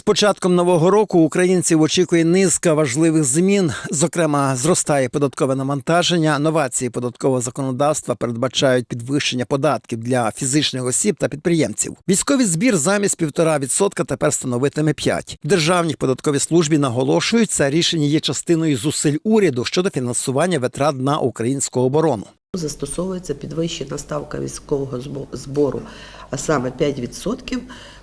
З початком нового року українців очікує низка важливих змін. Зокрема, зростає податкове навантаження. Новації податкового законодавства передбачають підвищення податків для фізичних осіб та підприємців. Військовий збір замість півтора відсотка тепер становитиме 5. В державній податковій службі наголошують, це рішення є частиною зусиль уряду щодо фінансування витрат на українську оборону. Застосовується підвищена ставка військового збо- збору, а саме 5%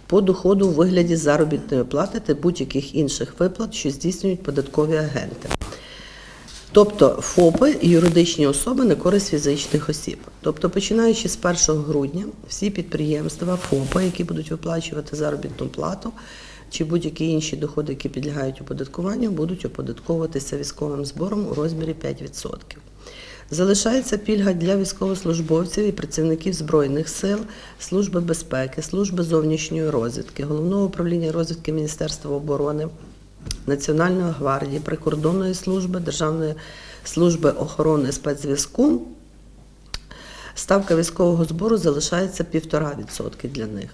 по доходу у вигляді заробітної плати та будь-яких інших виплат, що здійснюють податкові агенти. Тобто ФОПи і юридичні особи на користь фізичних осіб. Тобто, починаючи з 1 грудня, всі підприємства, ФОПи, які будуть виплачувати заробітну плату, чи будь-які інші доходи, які підлягають оподаткуванню, будуть оподатковуватися військовим збором у розмірі 5%. Залишається пільга для військовослужбовців і працівників Збройних сил, Служби безпеки, Служби зовнішньої розвідки, Головного управління розвідки Міністерства оборони, Національної гвардії, прикордонної служби, Державної служби охорони спецзв'язку. Ставка військового збору залишається 1,5% для них.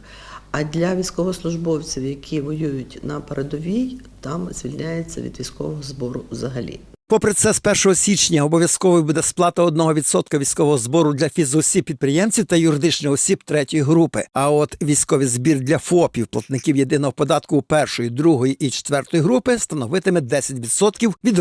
А для військовослужбовців, які воюють на передовій, там звільняється від військового збору взагалі. Попри це, з 1 січня обов'язковою буде сплата 1% військового збору для фізосіб підприємців та юридичних осіб третьої групи. А от військовий збір для ФОПів, платників єдиного податку першої, другої і четвертої групи становитиме 10% від